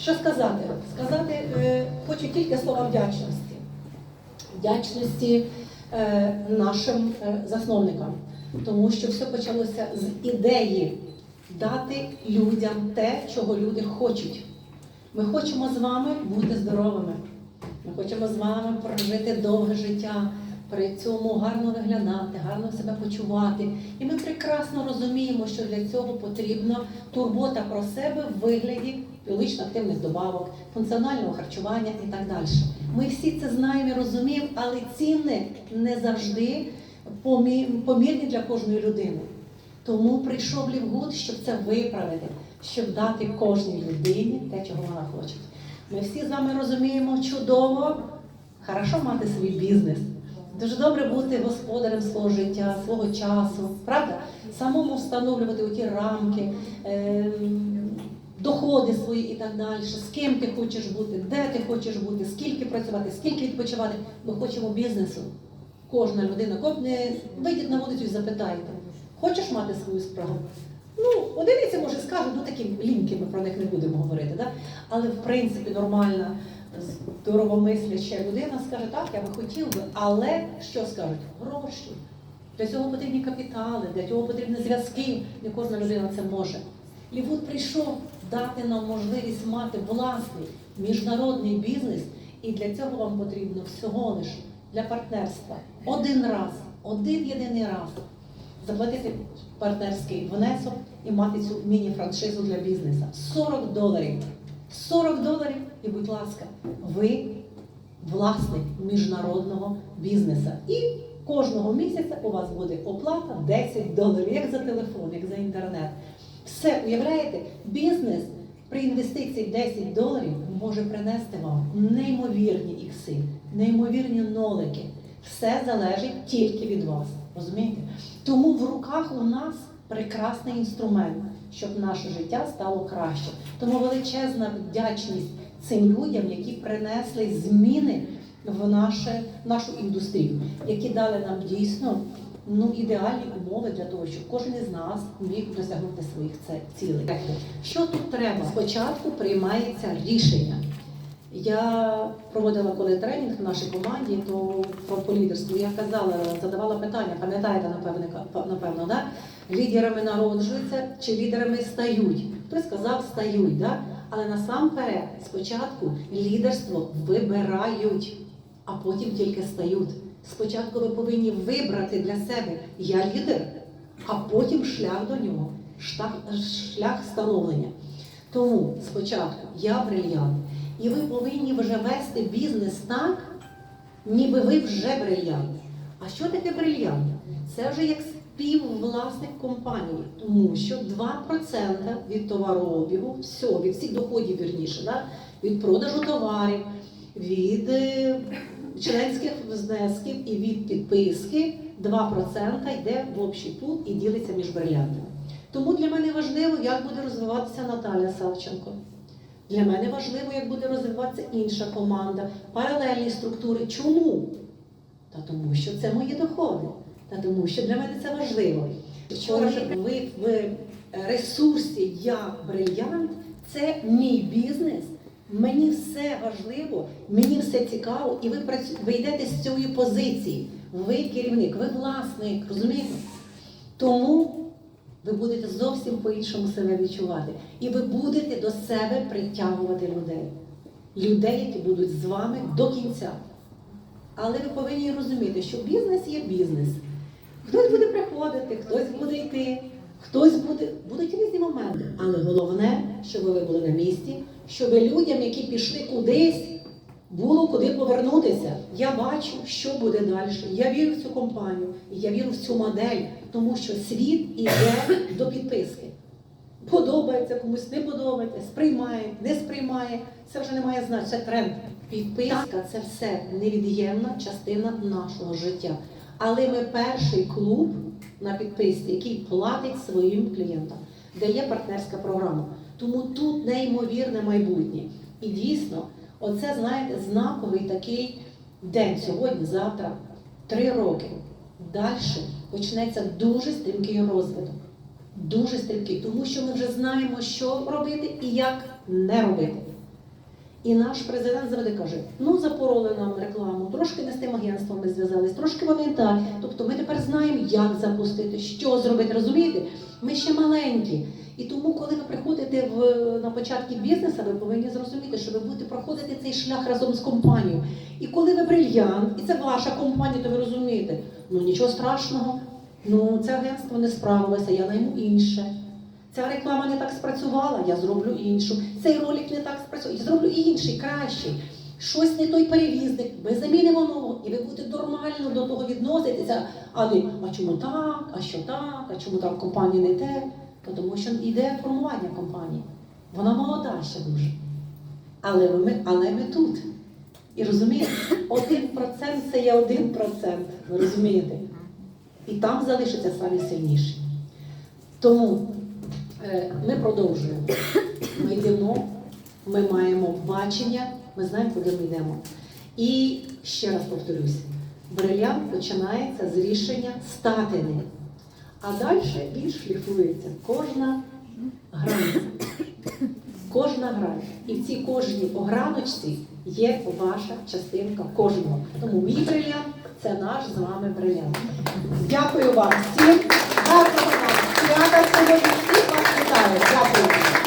Що сказати? Сказати е, хочу тільки слова вдячності. Вдячності е, нашим е, засновникам, тому що все почалося з ідеї дати людям те, чого люди хочуть. Ми хочемо з вами бути здоровими. Ми хочемо з вами прожити довге життя, при цьому гарно виглядати, гарно себе почувати. І ми прекрасно розуміємо, що для цього потрібна турбота про себе в вигляді біологічно активних добавок, функціонального харчування і так далі. Ми всі це знаємо і розуміємо, але ціни не завжди помірні для кожної людини. Тому прийшов Лівгуд, щоб це виправити, щоб дати кожній людині те, чого вона хоче. Ми всі з вами розуміємо чудово, хорошо мати свій бізнес. Дуже добре бути господарем свого життя, свого часу, правда? Самому встановлювати оті рамки, ем, доходи свої і так далі. З ким ти хочеш бути, де ти хочеш бути, скільки працювати, скільки відпочивати. Ми хочемо бізнесу. Кожна людина, Ко- вийдіть на вулицю і запитайте, хочеш мати свою справу? Ну, одиниці, може, скажуть, ну такі ліньки, ми про них не будемо говорити. Да? Але в принципі нормальна, здоровомисляча людина скаже, так, я би хотів би, але що скажуть? Гроші. Для цього потрібні капітали, для цього потрібні зв'язки, не кожна людина це може. Лівуд прийшов дати нам можливість мати власний міжнародний бізнес, і для цього вам потрібно всього лиш для партнерства один раз, один єдиний раз заплатити партнерський внесок і мати цю міні-франшизу для бізнесу. 40 доларів. 40 доларів, і, будь ласка, ви власник міжнародного бізнесу. І кожного місяця у вас буде оплата 10 доларів, як за телефон, як за інтернет. Все, уявляєте, бізнес при інвестиції 10 доларів може принести вам неймовірні ікси, неймовірні нолики. Все залежить тільки від вас. Розумієте? Тому в руках у нас прекрасний інструмент, щоб наше життя стало краще. Тому величезна вдячність цим людям, які принесли зміни в наше, нашу індустрію, які дали нам дійсно ну, ідеальні умови для того, щоб кожен із нас міг досягнути своїх цілей. Що тут треба? Спочатку приймається рішення. Я проводила коли тренінг в нашій команді, то про по лідерству я казала, задавала питання, пам'ятаєте, напевне, напевно, да? лідерами народжуються чи лідерами стають. Хтось сказав, стають, да? Але насамперед спочатку лідерство вибирають, а потім тільки стають. Спочатку ви повинні вибрати для себе я лідер, а потім шлях до нього, шлях, становлення. Тому спочатку я брильянт. І ви повинні вже вести бізнес так, ніби ви вже брильянт. А що таке брильянт? Це вже як співвласник компанії, тому що 2% від товарообігу, все, від всіх доходів вірніше, да? від продажу товарів, від е, членських внесків і від підписки 2% йде в общий пул і ділиться між брильянтами. Тому для мене важливо, як буде розвиватися Наталя Савченко. Для мене важливо, як буде розвиватися інша команда, паралельні структури. Чому? Та тому, що це мої доходи. Та тому, що для мене це важливо. Що ви в ресурсі Я брильянт, це мій бізнес. Мені все важливо, мені все цікаво, і ви працю... ви йдете з цієї позиції. Ви керівник, ви власник, розумієте? Тому ви будете зовсім по-іншому себе відчувати. І ви будете до себе притягувати людей. Людей, які будуть з вами до кінця. Але ви повинні розуміти, що бізнес є бізнес. Хтось буде приходити, хтось буде йти, хтось буде. Будуть різні моменти. Але головне, щоб ви були на місці, щоб людям, які пішли кудись, було куди повернутися. Я бачу, що буде далі. Я вірю в цю компанію, я вірю в цю модель, тому що світ іде до підписки. Подобається комусь, не подобається, сприймає, не сприймає. Це вже не має значення, це тренд. Підписка це все невід'ємна частина нашого життя. Але ми перший клуб на підписці, який платить своїм клієнтам, де є партнерська програма. Тому тут неймовірне майбутнє. І дійсно, оце, знаєте, знаковий такий день сьогодні, завтра, три роки. Далі почнеться дуже стрімкий розвиток. Дуже стрімкий, тому що ми вже знаємо, що робити і як не робити. І наш президент завжди каже: ну запороли нам рекламу, трошки не з тим агентством ми зв'язались, трошки вони так. Тобто ми тепер знаємо, як запустити, що зробити. Розумієте? Ми ще маленькі. І тому, коли ви приходите в, на початки бізнесу, ви повинні зрозуміти, що ви будете проходити цей шлях разом з компанією. І коли ви брильянт, і це ваша компанія, то ви розумієте, ну нічого страшного, ну це агентство не справилося, я найму інше. Ця реклама не так спрацювала, я зроблю іншу. Цей ролик не так спрацював, я зроблю інший, кращий. Щось не той перевізник, ми замінимо нового, і ви будете нормально до того відноситися. А не а чому так, а що так, а чому там компанії не те? Тому що йде формування компанії. Вона молода ще дуже. Але ми, але ми тут. І розумієте, один процент це є один процент. Ви розумієте? І там залишиться самі сильніші. Тому ми продовжуємо. Ми йдемо, ми маємо бачення, ми знаємо, куди ми йдемо. І ще раз повторюсь: брилянт починається з рішення стати ним. А далі він шліфується. Кожна границя. Кожна грань. І в цій кожній ограночці є ваша частинка кожного. Тому мій брилянт це наш з вами брилянт. Дякую вам всім. Couple.